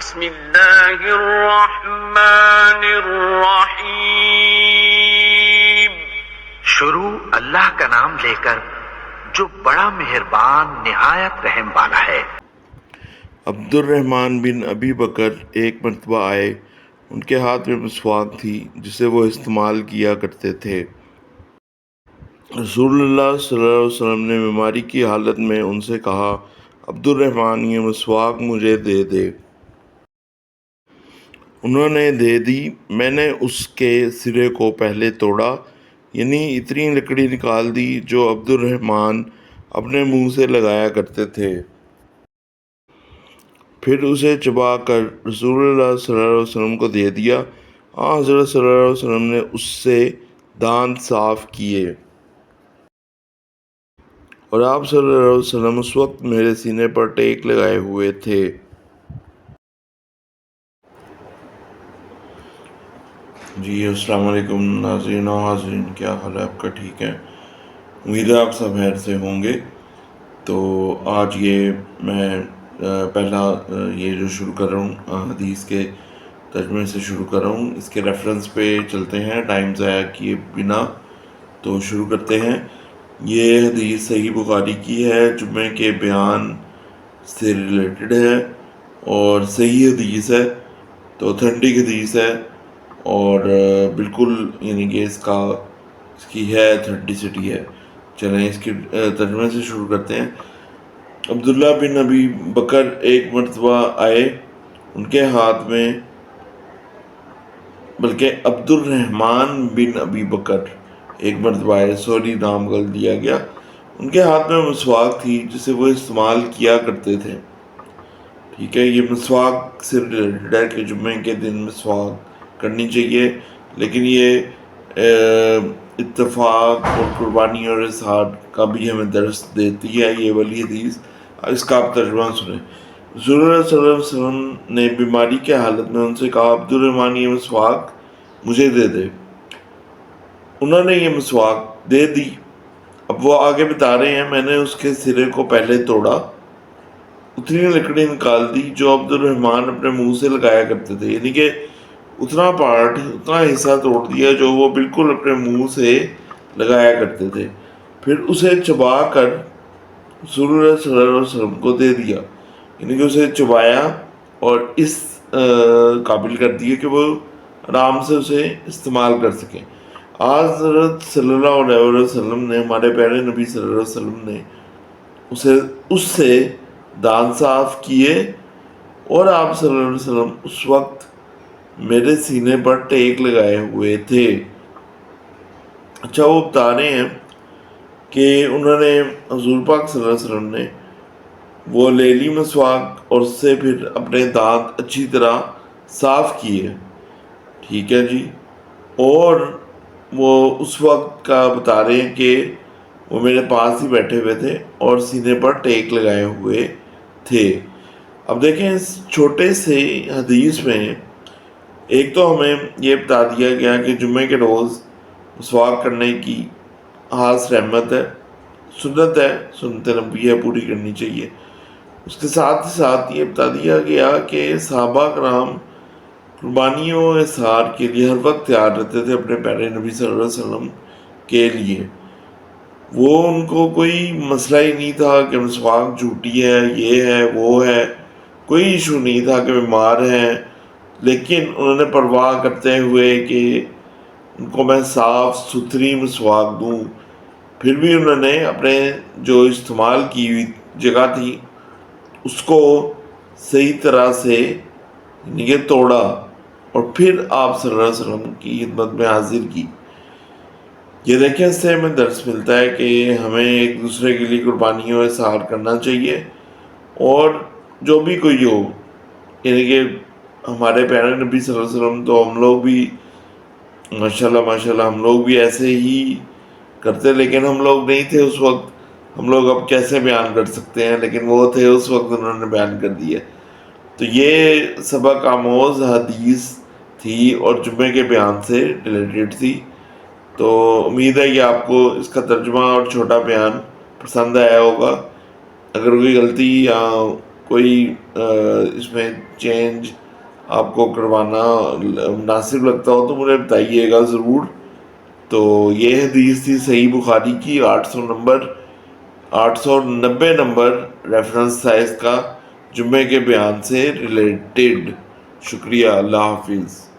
بسم الله الرحمن الرحيم. شروع اللہ کا نام لے کر جو بڑا مہربان نہایت رحم والا ہے۔ عبد الرحمن بن ابی بکر ایک مرتبہ آئے۔ ان کے ہاتھ میں مسواک تھی جسے وہ استعمال کیا کرتے تھے۔ رسول اللہ صلی اللہ علیہ وسلم نے بیماری کی حالت میں ان سے کہا عبد الرحمن یہ مسواک مجھے دے دے۔ انہوں نے دے دی، میں نے اس کے سرے کو پہلے توڑا یعنی اتنی لکڑی نکال دی جو عبد الرحمن اپنے منہ سے لگایا کرتے تھے۔ پھر اسے چبا کر رسول اللہ صلی اللہ علیہ وسلم کو دے دیا۔ آ، حضرت صلی اللہ علیہ وسلم نے اس سے دانت صاف کیے۔ اور آپ صلی اللہ علیہ وسلم اس وقت میرے سینے پر ٹیک لگائے ہوئے تھے۔ جی السلام علیکم ناظرین و حاضرین، کیا حال ہے؟ آپ کا ٹھیک ہے امید ہے آپ سب خیر سے ہوں گے۔ تو آج یہ میں پہلا یہ جو شروع کر رہا ہوں حدیث کے ترجمے سے شروع کر رہا ہوں۔ اس کے ریفرنس پہ چلتے ہیں ٹائم ضائع کیے بنا تو شروع کرتے ہیں۔ یہ حدیث صحیح بخاری کی ہے، جمعے کے بیان سے ریلیٹڈ ہے اور صحیح حدیث ہے۔ تو اوتھینٹک حدیث ہے۔ اور بالکل یعنی کہ اس کا، اس کی ہے اتھینٹسٹی ہے۔ چلیں اس کے ترجمے سے شروع کرتے ہیں۔ عبداللہ بن ابی بکر ایک مرتبہ آئے۔ ان کے ہاتھ میں، بلکہ عبد الرحمن بن ابی بکر ایک مرتبہ آئے۔ سوری، نام غلط دیا گیا۔ ان کے ہاتھ میں مسواک تھی، جسے وہ استعمال کیا کرتے تھے۔ ٹھیک ہے، یہ مسواک سے ریلیٹڈ ہے کہ جمعے کے دن مسواک کرنی چاہیے۔ لیکن یہ اتفاق اور قربانی اور اظہار کا بھی ہمیں درس دیتی ہے، یہ والی حدیث۔ اس کا آپ ترجمہ سنیں۔ رسول اللہ صلی اللہ علیہ وسلم نے بیماری کے حالت میں ان سے کہا عبد الرحمن یہ مسواک مجھے دے دے۔ انہوں نے یہ مسواک دے دی۔ اب وہ آگے بتا رہے ہیں، میں نے اس کے سرے کو پہلے توڑا۔ اتنی لکڑی نکال دی جو عبد الرحمن اپنے منہ سے لگایا کرتے تھے۔ یعنی کہ اتنا پارٹ اتنا حصہ توڑ دیا جو وہ بالکل اپنے منہ سے لگایا کرتے تھے۔ پھر اسے چبا کر رسول اللہ صلی اللہ علیہ وسلم کو دے دیا۔ یعنی کہ اسے چبایا اور اس قابل کر دیا کہ وہ آرام سے اسے استعمال کر سکیں آج حضرت صلی اللہ علیہ وسلم نے، ہمارے پیارے نبی صلی اللہ علیہ وسلم نے اسے، اس سے دان صاف کیے اور آپ صلی اللہ علیہ وسلم اس وقت میرے سینے پر ٹیک لگائے ہوئے تھے۔ اچھا وہ بتا رہے ہیں کہ انہوں نے حضور پاک صلی اللہ علیہ وسلم نے وہ لے لی مسواک اور اس سے پھر اپنے دانت اچھی طرح صاف کیے۔ ٹھیک ہے جی۔ اور وہ اس وقت کا بتا رہے ہیں کہ وہ میرے پاس ہی بیٹھے ہوئے تھے اور سینے پر ٹیک لگائے ہوئے تھے۔ اب دیکھیں، اس چھوٹے سے حدیث میں ایک تو ہمیں یہ بتا دیا گیا کہ جمعے کے روز مسواک کرنے کی خاص رحمت ہے، سنت ہے، سنت نبی ہے، پوری کرنی چاہیے۔ اس کے ساتھ ہی ساتھ یہ بتا دیا گیا کہ صحابہ کرام قربانیوں و اظہار کے لیے ہر وقت تیار رہتے تھے اپنے پیارے نبی صلی اللہ علیہ وسلم کے لیے۔ وہ ان کو کوئی مسئلہ ہی نہیں تھا کہ مسواک جھوٹی ہے، یہ ہے، وہ ہے، کوئی ایشو نہیں تھا کہ بیمار ہیں۔ لیکن انہوں نے پرواہ کرتے ہوئے کہ ان کو میں صاف ستھری مسواک دوں۔ پھر بھی انہوں نے اپنے جو استعمال کی ہوئی جگہ تھی، اس کو صحیح طرح سے یعنی کہ توڑا اور پھر آپ صلی اللہ علیہ وسلم کی خدمت میں حاضر کی۔ یہ دیکھیں، اس سے ہمیں درس ملتا ہے کہ ہمیں ایک دوسرے کے لیے قربانیوں اظہار کرنا چاہیے اور جو بھی کوئی ہو یعنی کہ ہمارے پیارے نبی صلی اللہ علیہ وسلم تو ہم لوگ بھی ماشاء اللہ ماشاء اللہ ہم لوگ بھی ایسے ہی کرتے، لیکن ہم لوگ نہیں تھے اس وقت۔ ہم لوگ اب کیسے بیان کر سکتے ہیں؟ لیکن وہ تھے اس وقت انہوں نے بیان کر دیا تو یہ سبق آموز، حدیث تھی اور جمعے کے بیان سے ریلیٹڈ تھی۔ تو امید ہے کہ آپ کو اس کا ترجمہ اور چھوٹا بیان پسند آیا ہوگا۔ اگر کوئی غلطی یا کوئی اس میں چینج آپ کو کروانا مناسب لگتا ہو تو مجھے بتائیے گا ضرور۔ تو یہ حدیث تھی صحیح بخاری کی، آٹھ سو نمبر، آٹھ سو نبے نمبر ریفرنس تھا اس کا جمعے کے بیان سے ریلیٹڈ شکریہ، اللہ حافظ۔